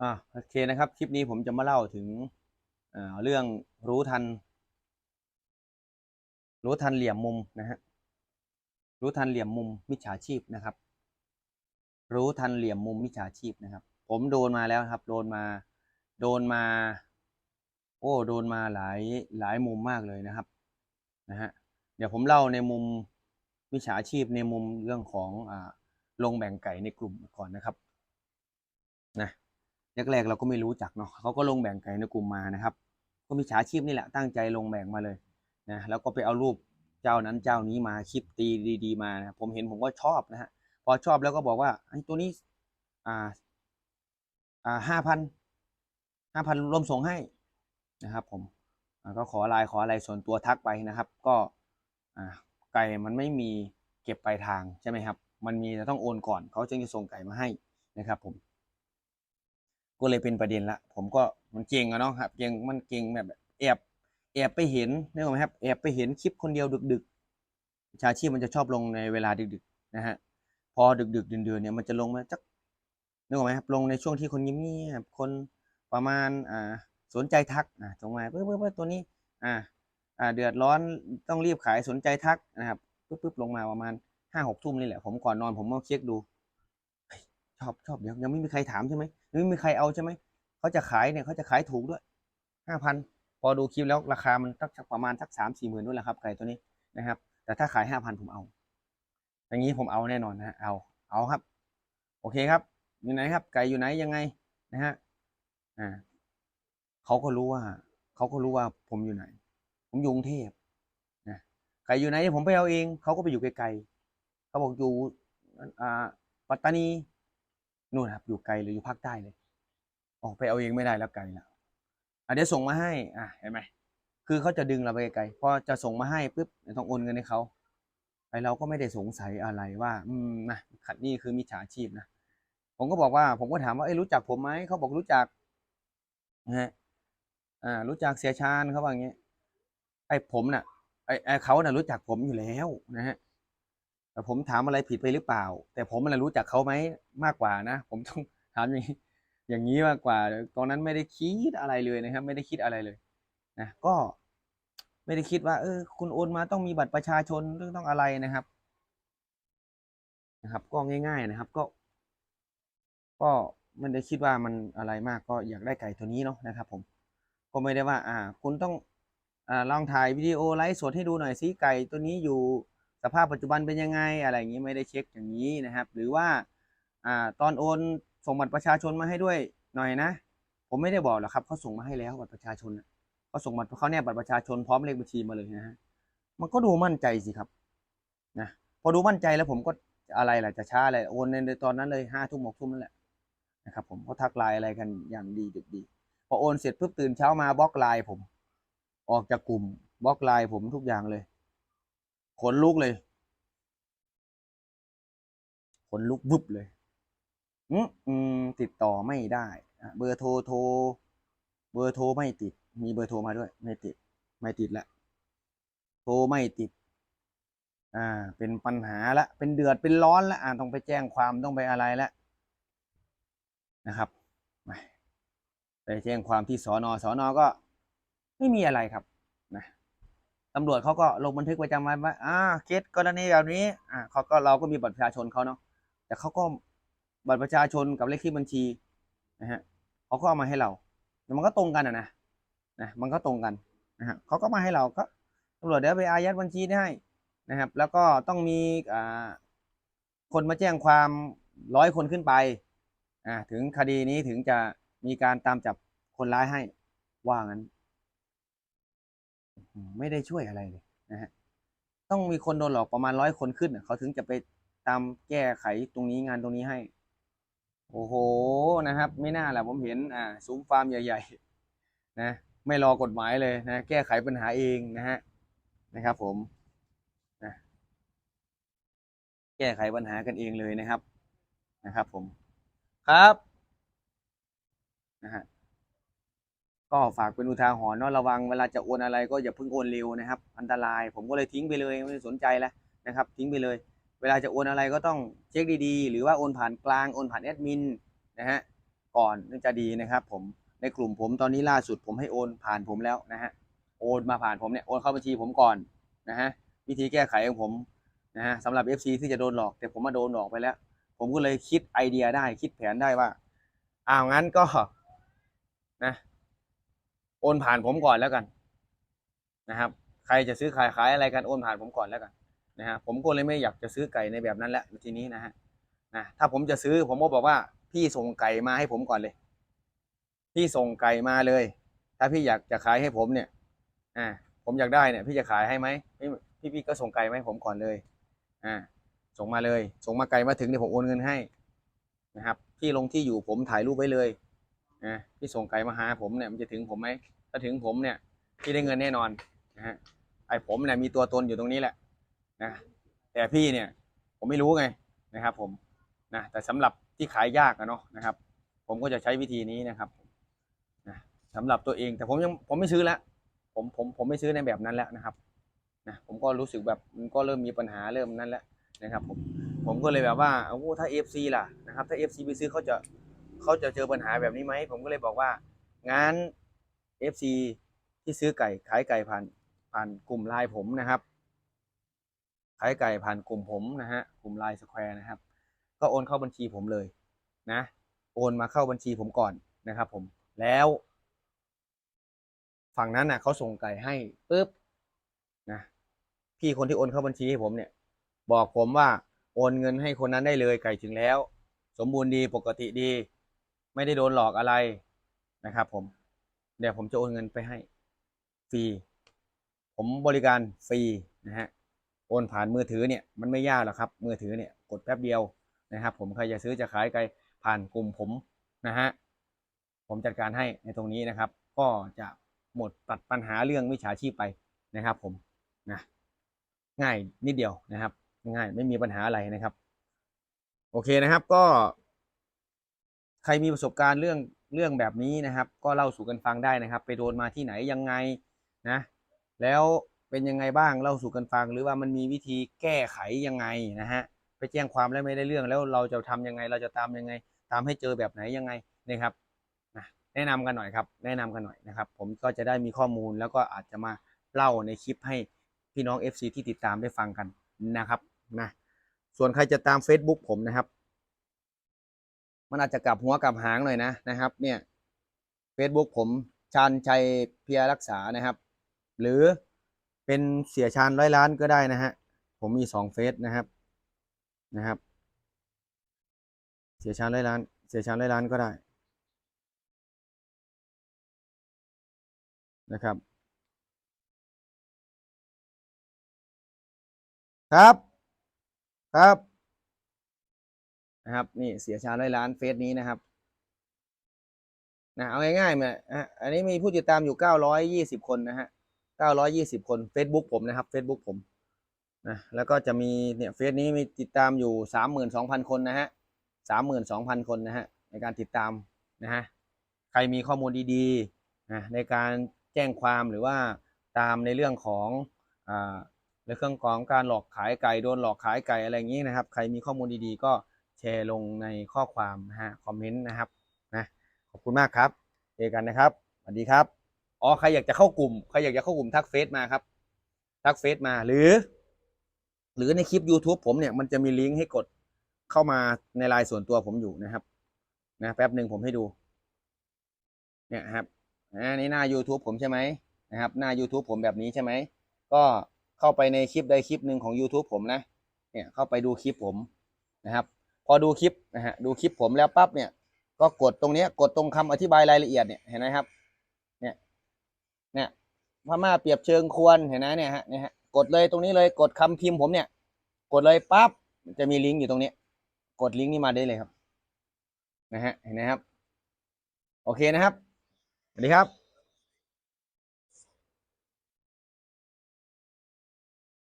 อ่าโอเคนะครับ คลิปนี้ผมจะมาเล่าถึงเอ่อเรื่องรู้ทัน รู้ทันเหลี่ยมมุมนะฮะรู้ทันเหลี่ยมมุมมิจฉาชีพนะครับ รู้ทันเหลี่ยมมุมมิจฉาชีพนะครับ ผมโดนมาแล้วครับ โดนมาโดนมา โอ้โดนมาหลายหลายมุมมากเลยนะครับนะฮะเดี๋ยวผมเล่าในมุมมิจฉาชีพในมุมเรื่องของอ่าลงแบ่งไก่ในกลุ่มก่อนนะครับนะ แรกๆเราก็ไม่รู้จักเนาะเขาก็ลงแบ่งไก่ในกลุ่มมานะครับ ก็มิจฉาชีพนี่แหละตั้งใจลงแบ่งมาเลยนะแล้วก็ไปเอารูปเจ้านั้นเจ้านี้มาคลิปตีดี ๆ มานะผมเห็นผมก็ชอบนะฮะพอชอบแล้วก็บอกว่าไอ้ตัวนี้อ่าอ่าห้าพันห้าพันรวมส่งให้นะครับผมก็ขอไลน์ขออะไรส่วนตัวทักไปนะครับ ก็อ่าไก่มันไม่มีเก็บปลายทางใช่ไหมครับ มันมีแต่ต้องโอนก่อนเขาจึงจะส่งไก่มาให้นะครับผม ก็เลยเป็นประเด็นละผมก็มันเก่งอะเนาะครับเก่งมันเก่งแบบแอบแอบไปเห็นนึกออกไหมครับแอบไปเห็นคลิปคนเดียวดึกๆชาชีพมันจะชอบลงในเวลาดึกๆนะฮะพอดึกดึกเดือนเดือนๆเนี่ยมันจะลงมาจักนึกออกไหมครับลงในช่วงที่คนเงียบๆคนประมาณอ่าสนใจทักอ่าส่งมาเพื่อเพื่อตัวนี้อ่าอ่าเดือดร้อนต้องรีบขายสนใจทักนะครับปึ๊บปึ๊บลงมาประมาณห้าหกทุ่มนี่แหละผมก่อนนอนผมก็เช็คดู อบชอบเดี๋ยวยังไม่มีใครถามใช่ไหมยังไม่มีใครเอาใช่ไหมเขาจะขายเนี่ยเขาจะขายถูกด้วยห้าพันพอดูคลิปแล้วราคามันสักประมาณสักสามสี่หมื่นนู่นแหละครับไก่ตัวนี้นะครับ แต่ถ้าขายห้าพันผมเอา อย่างนี้ผมเอาแน่นอนนะฮะเอาเอาครับ โอเคครับ อยู่ไหนครับ ไก่อยู่ไหนยังไงนะฮะอ่าเขาก็รู้ว่าเขาก็รู้ว่าผมอยู่ไหน ผมอยู่กรุงเทพนะไก่อยู่ไหนผมไปเอาเองเขาก็ไปอยู่ไกลๆเขาบอกอยู่อ่าปัตตานี นู่นครับอยู่ไกลหรืออยู่ภาคใต้เลย ออกไปเอาเองไม่ได้แล้วไกลแล้วอะเดี๋ยวส่งมาให้ อะเห็นไหมคือเขาจะดึงเราไปไกลๆพอจะส่งมาให้ปุ๊บต้องโอนเงินให้เขาไอเราก็ไม่ได้สงสัยอะไรว่า อืมนะขัดนี่คือมิจฉาชีพนะผมก็บอกว่า ผมก็ถามว่าเอ้รู้จักผมไหมเขาบอกรู้จักนะฮะอ่า รู้จักเสียชาญเขาว่าอย่างเงี้ยไอ้ผมน่ะไอ้ไอ้เขาน่ะรู้จักผมอยู่แล้วนะฮะ ผมถามอะไรผิดไปหรือเปล่า แต่ผมมันรู้จักเขาไหมมากกว่านะ ผมต้องถามอย่างนี้อย่างนี้มากกว่า ตอนนั้นไม่ได้คิดอะไรเลยนะครับ ไม่ได้คิดอะไรเลยนะก็ไม่ได้คิดว่า เออ คุณโอนมาต้องมีบัตรประชาชนหรือต้องอะไรนะครับนะครับ ก็ง่าย ๆนะครับ ก็ ก็ไม่ได้คิดว่ามันอะไรมากก็อยากได้ไก่ตัวนี้เนาะนะครับ ผม ก็ไม่ได้ว่า อ่า คุณต้องอ่าลองถ่ายวิดีโอไลฟ์สดให้ดูหน่อยสิไก่ตัวนี้อยู่ สภาพปัจจุบันเป็นยังไงอะไรอย่างนี้ไม่ได้เช็คอย่างนี้นะครับ หรือว่าอ่าตอนโอนส่งบัตรประชาชนมาให้ด้วยหน่อยนะ ผมไม่ได้บอกหรอกครับเขาส่งมาให้แล้วบัตรประชาชนเขาส่งบัตรเขาเนี่ยบัตรประชาชนพร้อมเลขบัญชีมาเลยนะฮะมันก็ดูมั่นใจสิครับนะพอดูมั่นใจแล้วผมก็อะไรล่ะจะช้าอะไรโอนในตอนนั้นเลยห้าทุ่มหกทุ่มนั่นแหละนะครับผมก็ทักไลน์อะไรกันอย่างดีดึกดีพอโอนเสร็จปุ๊บตื่นเช้ามาบล็อกไลน์ผม ออกจากกลุ่มบล็อกไลน์ผมทุกอย่างเลย ขนลุกเลย ขนลุกวุบเลยอืมอืมติดต่อไม่ได้เบอร์โทรโทร เบอร์โทรไม่ติด มีเบอร์โทรมาด้วย ไม่ติด ไม่ติดละโทรไม่ติด อ่า เป็นปัญหาละ เป็นเดือดเป็นร้อนละอ่าต้องไปแจ้งความต้องไปอะไรละนะครับไปแจ้งความที่สอนอสอนอก็ไม่มีอะไรครับ ตำรวจเขาก็ลงบันทึกประจำวันว่าอ่าเคสกรณีแบบนี้ อ่าเขาก็เราก็มีบัตรประชาชนเขาเนาะแต่เขาก็บัตรประชาชนกับเลขที่บัญชีนะฮะเขาก็เอามาให้เราแต่มันก็ตรงกันอะนะนะมันก็ตรงกันนะฮะเขาก็มาให้เราก็ตำรวจเดี๋ยวไปอายัดบัญชีได้นะครับ แล้วก็ต้องมีอ่าคนมาแจ้งความร้อยคนขึ้นไปอ่าถึงคดีนี้ถึงจะมีการตามจับคนร้ายให้ว่างั้น ไม่ได้ช่วยอะไรเลยนะฮะต้องมีคนโดนหลอกประมาณร้อยคนขึ้นเขาถึงจะไปตามแก้ไขตรงนี้งานตรงนี้ให้ โอ้โหนะครับ ไม่น่าแหละผมเห็นอ่าซุ้มฟาร์มใหญ่ ๆ นะ ไม่รอกฎหมายเลยนะ แก้ไขปัญหาเองนะฮะนะครับผมนะแก้ไขปัญหากันเองเลยนะครับนะครับผมครับนะฮะ ก็ฝากเป็นอุทาหรณ์เนาะระวังเวลาจะโอนอะไรก็อย่าเพิ่งโอนเร็วนะครับ อันตรายผมก็เลยทิ้งไปเลยไม่สนใจแล้วนะครับ ทิ้งไปเลย เวลาจะโอนอะไรก็ต้องเช็คดีๆ หรือว่าโอนผ่านกลางโอนผ่านแอดมินนะฮะก่อนน่าจะดีนะครับ ผมในกลุ่มผมตอนนี้ล่าสุดผมให้โอนผ่านผมแล้วนะฮะโอนมาผ่านผมเนี่ยโอนเข้าบัญชีผมก่อนนะฮะวิธีแก้ไขของผมนะฮะสำหรับ FC ที่จะโดนหลอก แต่ผมมาโดนหลอกไปแล้ว ผมก็เลยคิดไอเดียได้คิดแผนได้ว่าอ้าวงั้นก็นะ โอนผ่านผมก่อนแล้วกันนะครับ ใครจะซื้อขายขายอะไรกันโอนผ่านผมก่อนแล้วกันนะฮะผมก็เลยไม่อยากจะซื้อไก่ในแบบนั้นแล้วทีนี้นะฮะนะถ้าผมจะซื้อผมก็บอกว่าพี่ส่งไก่มาให้ผมก่อนเลย พี่ส่งไก่มาเลย ถ้าพี่อยากจะขายให้ผมเนี่ยอ่าผมอยากได้เนี่ย พี่จะขายให้ไหมพี่พี่พี่ก็ส่งไก่มาให้ผมก่อนเลยอ่าส่งมาเลย ส่งมาไก่มาถึงเนี่ยผมโอนเงินให้นะครับพี่ลงที่อยู่ผมถ่ายรูปไว้เลย นะพี่ส่งไก่มาหาผมเนี่ยมันจะถึงผมไหมถ้าถึงผมเนี่ยพี่ได้เงินแน่นอนนะฮะไอ้ผมเนี่ยมีตัวตนอยู่ตรงนี้แหละนะแต่พี่เนี่ยผมไม่รู้ไงนะครับ ผมนะแต่สำหรับที่ขายยากอะเนาะนะครับ ผมก็จะใช้วิธีนี้นะครับนะสำหรับตัวเองแต่ผมยังผมไม่ซื้อแล้วผมผมผมไม่ซื้อในแบบนั้นแล้วนะครับนะผมก็รู้สึกแบบมันก็เริ่มมีปัญหาเริ่มนั้นแล้วนะครับผมผมก็เลยแบบว่าโอ้ถ้า FC ล่ะนะครับถ้า FC ไปซื้อเขาจะ เขาจะเจอปัญหาแบบนี้ไหม ผมก็เลยบอกว่า งั้น FC ที่ซื้อไก่ขายไก่ผ่านผ่านกลุ่มไลน์ผมนะครับ ขายไก่ผ่านกลุ่มผมนะฮะ กลุ่มไลน์สแควร์นะครับ ก็โอนเข้าบัญชีผมเลยนะ โอนมาเข้าบัญชีผมก่อนนะครับ ผม แล้ว ฝั่งนั้นน่ะเขาส่งไก่ให้ปุ๊บนะ พี่คนที่โอนเข้าบัญชีให้ผมเนี่ย บอกผมว่าโอนเงินให้คนนั้นได้เลยไก่ถึงแล้ว สมบูรณ์ดีปกติดี ไม่ได้โดนหลอกอะไรนะครับผม เดี๋ยวผมจะโอนเงินไปให้ฟรี ผมบริการฟรีนะฮะ โอนผ่านมือถือเนี่ยมันไม่ยากหรอกครับ มือถือเนี่ยกดแป๊บเดียวนะครับ ผมใครจะซื้อจะขายไก่ผ่านกลุ่มผมนะฮะ ผมจัดการให้ในตรงนี้นะครับ ก็จะหมดตัดปัญหาเรื่องมิจฉาชีพไปนะครับผมนะง่ายนิดเดียวนะครับ ง่ายไม่มีปัญหาอะไรนะครับ โอเคนะครับก็ ใครมีประสบการณ์เรื่องเรื่องแบบนี้นะครับ ก็เล่าสู่กันฟังได้นะครับ ไปโดนมาที่ไหนยังไงนะ แล้วเป็นยังไงบ้างเล่าสู่กันฟัง หรือว่ามันมีวิธีแก้ไขยังไงนะฮะไปแจ้งความแล้วไม่ได้เรื่องแล้วเราจะทำยังไงเราจะตามยังไง ตามให้เจอแบบไหนยังไงนะครับนะแนะนำกันหน่อยครับ แนะนำกันหน่อยนะครับ ผมก็จะได้มีข้อมูลแล้วก็อาจจะมาเล่าในคลิปให้พี่น้อง FC ที่ติดตามได้ฟังกันนะครับนะส่วนใครจะตาม Facebook ผมนะครับ มันอาจจะกลับหัวกลับหางหน่อยนะนะครับ เนี่ย Facebook ผมชาญชัยเพียรรักษานะครับ หรือเป็นเสียชาญร้อยล้านก็ได้นะฮะผมมีสองเฟซนะครับนะครับ เสียชาญร้อยล้าน เสียชาญร้อยล้านก็ได้นะครับ ครับ ครับ นะครับนี่เสียชาร้อยล้านเฟซนี้นะครับนะเอาง่ายๆมาอันนี้มีผู้ติดตามอยู่เก้าร้อยยี่สิบคนนะฮะเก้าร้อยยี่สิบคน Facebook ผมนะครับ Facebook ผมนะแล้วก็จะมีเนี่ยเฟซนี้มีติดตามอยู่สามหมื่นสองพันคนนะฮะสามหมื่นสองพันคนนะฮะในการติดตามนะฮะใครมีข้อมูลดีๆนะในการแจ้งความหรือว่าตามในเรื่องของอ่าในเครื่องของการหลอกขายไก่โดนหลอกขายไก่อะไรอย่างนี้นะครับ ใครมีข้อมูลดีๆ ก็ ร์ลงในข้อความนะฮะคอมเมนต์นะครับนะขอบคุณมากครับเจอกันนะครับสวัสดีครับอ๋อใครอยากจะเข้ากลุ่มใครอยากจะเข้ากลุ่มทักเฟซมาครับ ทักเฟซมาหรือ หรือในคลิป YouTube ผมเนี่ยมันจะมีลิงก์ให้กดเข้ามาในไลน์ส่วนตัวผมอยู่นะครับ นะแป๊บหนึ่งผมให้ดู เนี่ยครับอ่านี่หน้า YouTube ผมใช่ไหมนะครับ หน้า YouTube ผมแบบนี้ใช่ไหมก็เข้าไปในคลิปใดคลิปหนึ่งของ YouTube ผมนะ เนี่ยเข้าไปดูคลิปผมนะครับ พอดูคลิปนะฮะดูคลิปผมแล้วปั๊บเนี่ย ก็กดตรงนี้กดตรงคำอธิบายรายละเอียดเนี่ยเห็นไหมครับ เนี่ยเนี่ยพม่าเปรียบเชิงควรเห็นไหมเนี่ยฮะเนี่ยฮะกดเลยตรงนี้เลยกดคำพิมพ์ผมเนี่ย กดเลยปั๊บจะมีลิงก์อยู่ตรงนี้ กดลิงก์นี้มาได้เลยครับ นะฮะเห็นไหมครับ โอเคนะครับสวัสดีครับ